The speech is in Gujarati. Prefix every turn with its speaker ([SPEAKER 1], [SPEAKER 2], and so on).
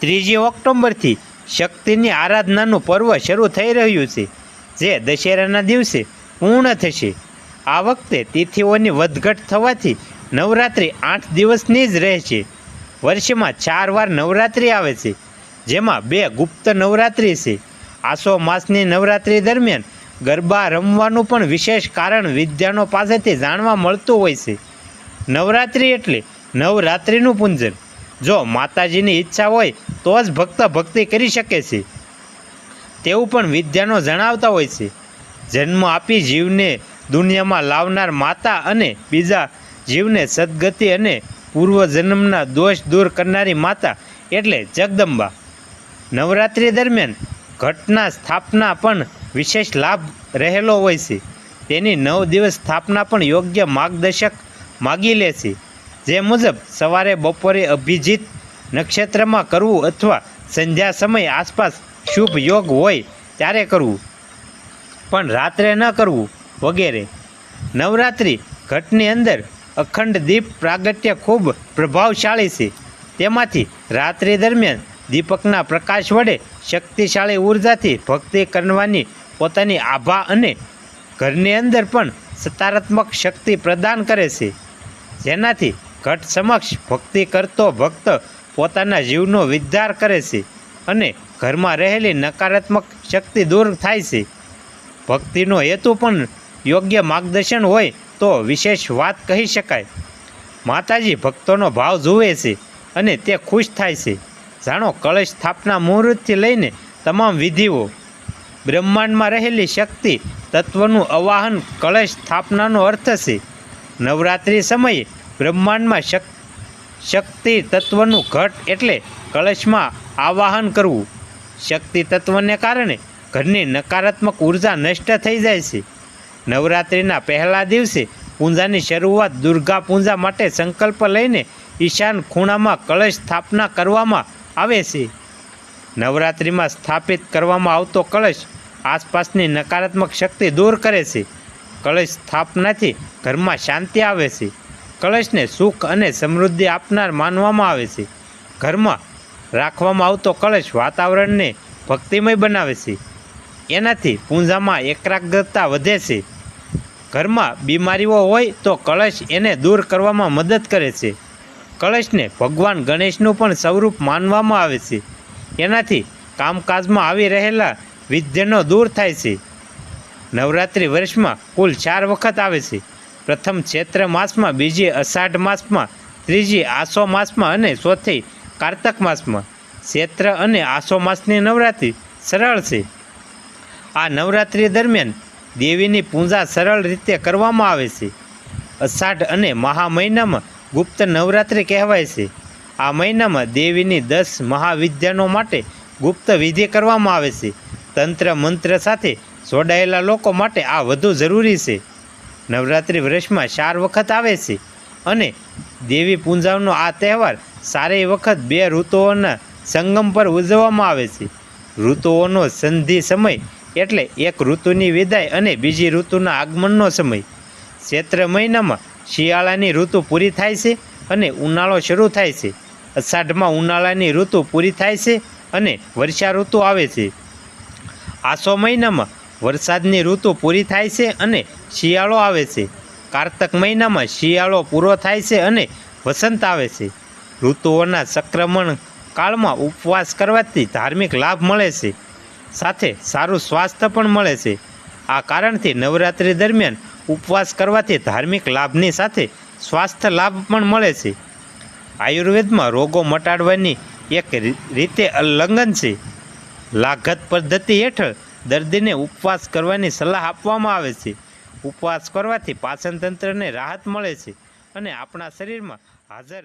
[SPEAKER 1] ત્રીજી ઓક્ટોબરથી શક્તિની આરાધનાનું પર્વ શરૂ થઈ રહ્યું છે, જે દશેરાના દિવસે પૂર્ણ થશે. આ વખતે તિથિઓની વધઘટ થવાથી નવરાત્રિ આઠ દિવસની જ રહેશે. વર્ષમાં ચાર વાર નવરાત્રિ આવે છે, જેમાં બે ગુપ્ત નવરાત્રિ છે. આસો માસની નવરાત્રિ દરમિયાન ગરબા રમવાનું પણ વિશેષ કારણ વિદ્યાનો પાસેથી જાણવા મળતું હોય છે. નવરાત્રિ એટલે નવરાત્રિનું પૂંજન. જો માતાજીની ઈચ્છા હોય, તો જ ભક્ત ભક્તિ કરી શકે છે. તેવું પણ વિદ્યાનો જણાવતા હોય છે. જન્મ આપી જીવને દુનિયામાં લાવનાર માતા અને બીજા જીવને સદગતિ અને પૂર્વજન્મના દોષ દૂર કરનારી માતા એટલે જગદંબા. નવરાત્રિ દરમિયાન ઘટના સ્થાપના પણ વિશેષ લાભ રહેલો હોય છે. તેની નવ દિવસ સ્થાપના પણ યોગ્ય માર્ગદર્શક માગી લે છે. જે મુજબ સવારે બપોરે અભિજીત નક્ષત્રમાં કરવું અથવા સંધ્યા સમય આસપાસ શુભ યોગ હોય ત્યારે કરવું. પણ રાત્રે ન કરવું વગેરે. નવરાત્રિ ઘટની અંદર અખંડ દીપ પ્રાગટ્ય ખૂબ પ્રભાવશાળી છે. તેમાંથી રાત્રિ દરમિયાન દીપકના પ્રકાશ વડે શક્તિશાળી ઉર્જાથી ભક્તિ કરવાની પોતાની આભા અને ઘરની અંદર પણ સકારાત્મક શક્તિ પ્રદાન કરે છે. જેનાથી ઘટ સમક્ષ ભક્તિ કરતો ભક્ત પોતાના જીવનો વિદ્ધાર કરે છે અને ઘરમાં રહેલી નકારાત્મક શક્તિ દૂર થાય છે. ભક્તિનો હેતુ પણ યોગ્ય માર્ગદર્શન હોય તો વિશેષ વાત કહી શકાય. માતાજી ભક્તોનો ભાવ જુએ છે અને તે ખુશ થાય છે. જાણો, કળશ સ્થાપના મુહૂર્તથી લઈને તમામ વિધિઓ, બ્રહ્માંડમાં રહેલી શક્તિ, તત્વનું અવાહન કળશ સ્થાપનાનો અર્થ છે. નવરાત્રિ સમયે બ્રહ્માંડમાં શક, શક્તિ તત્વનું ઘટ એટલે કળશમાં આવાહન કરવું. શક્તિ તત્વને કારણે ઘરની નકારાત્મક ઊર્જા નષ્ટ થઈ જાય છે. નવરાત્રિના પહેલા દિવસે પૂજાની શરૂઆત દુર્ગા પૂજા માટે સંકલ્પ લઈને ઈશાન ખૂણામાં કળશ સ્થાપના કરવામાં આવે છે. નવરાત્રિમાં સ્થાપિત કરવામાં આવતો કળશ આસપાસની નકારાત્મક શક્તિ દૂર કરે છે. કળશ સ્થાપનાથી ઘરમાં શાંતિ આવે છે. કળશને સુખ અને સમૃદ્ધિ આપનાર માનવામાં આવે છે. ઘરમાં રાખવામાં આવતો કળશ વાતાવરણને ભક્તિમય બનાવે છે. એનાથી પૂંજામાં એકાગ્રતા વધે છે. ઘરમાં બીમારીઓ હોય તો કળશ એને દૂર કરવામાં મદદ કરે છે. કળશને ભગવાન ગણેશનું પણ સ્વરૂપ માનવામાં આવે છે. એનાથી કામકાજમાં આવી રહેલા વિદ્યનો દૂર થાય છે. નવરાત્રિ વર્ષમાં કુલ ચાર વખત આવે છે. પ્રથમ ચૈત્ર માસમાં, બીજી અષાઢ માસમાં, ત્રીજી આસો માસમાં અને ચોથી કારતક માસમાં. ચૈત્ર અને આસો માસની નવરાત્રિ સરળ છે. આ નવરાત્રિ દરમિયાન દેવીની પૂજા સરળ રીતે કરવામાં આવે છે. અષાઢ અને મહા મહિનામાં ગુપ્ત નવરાત્રિ કહેવાય છે. આ મહિનામાં દેવીની દસ મહાવિદ્યાનો માટે ગુપ્ત વિધિ કરવામાં આવે છે. તંત્ર મંત્ર સાથે જોડાયેલા લોકો માટે આ વધુ જરૂરી છે. નવરાત્રિ વર્ષમાં ચાર વખત આવે છે. અને દેવી પૂંજાનો આ તહેવાર સારી વખત બે ઋતુઓના સંગમ પર ઉજવવામાં આવે છે. ઋતુઓનો સંધિ સમય એટલે એક ઋતુની વિદાય અને બીજી ઋતુના આગમનનો સમય. ચૈત્ર મહિનામાં શિયાળાની ઋતુ પૂરી થાય છે અને ઉનાળો શરૂ થાય છે. અષાઢમાં ઉનાળાની ઋતુ પૂરી થાય છે અને વર્ષા ઋતુ આવે છે. આસો મહિનામાં વરસાદની ઋતુ પૂરી થાય છે અને શિયાળો આવે છે. કારતક મહિનામાં શિયાળો પૂરો થાય છે અને વસંત આવે છે. ઋતુઓના સંક્રમણ કાળમાં ઉપવાસ કરવાથી ધાર્મિક લાભ મળે છે. સાથે સારું સ્વાસ્થ્ય પણ મળે છે. આ કારણથી નવરાત્રિ દરમિયાન ઉપવાસ કરવાથી ધાર્મિક લાભની સાથે સ્વાસ્થ્ય લાભ પણ મળે છે. આયુર્વેદમાં રોગો મટાડવાની એક રીતે ઉલ્લંઘન છે. લાગત પદ્ધતિ હેઠળ દર્દીને ઉપવાસ કરવાની સલાહ આપવામાં આવે છે. ઉપવાસ કરવાથી પાચન તંત્રને રાહત મળે છે અને આપણા શરીરમાં હાજર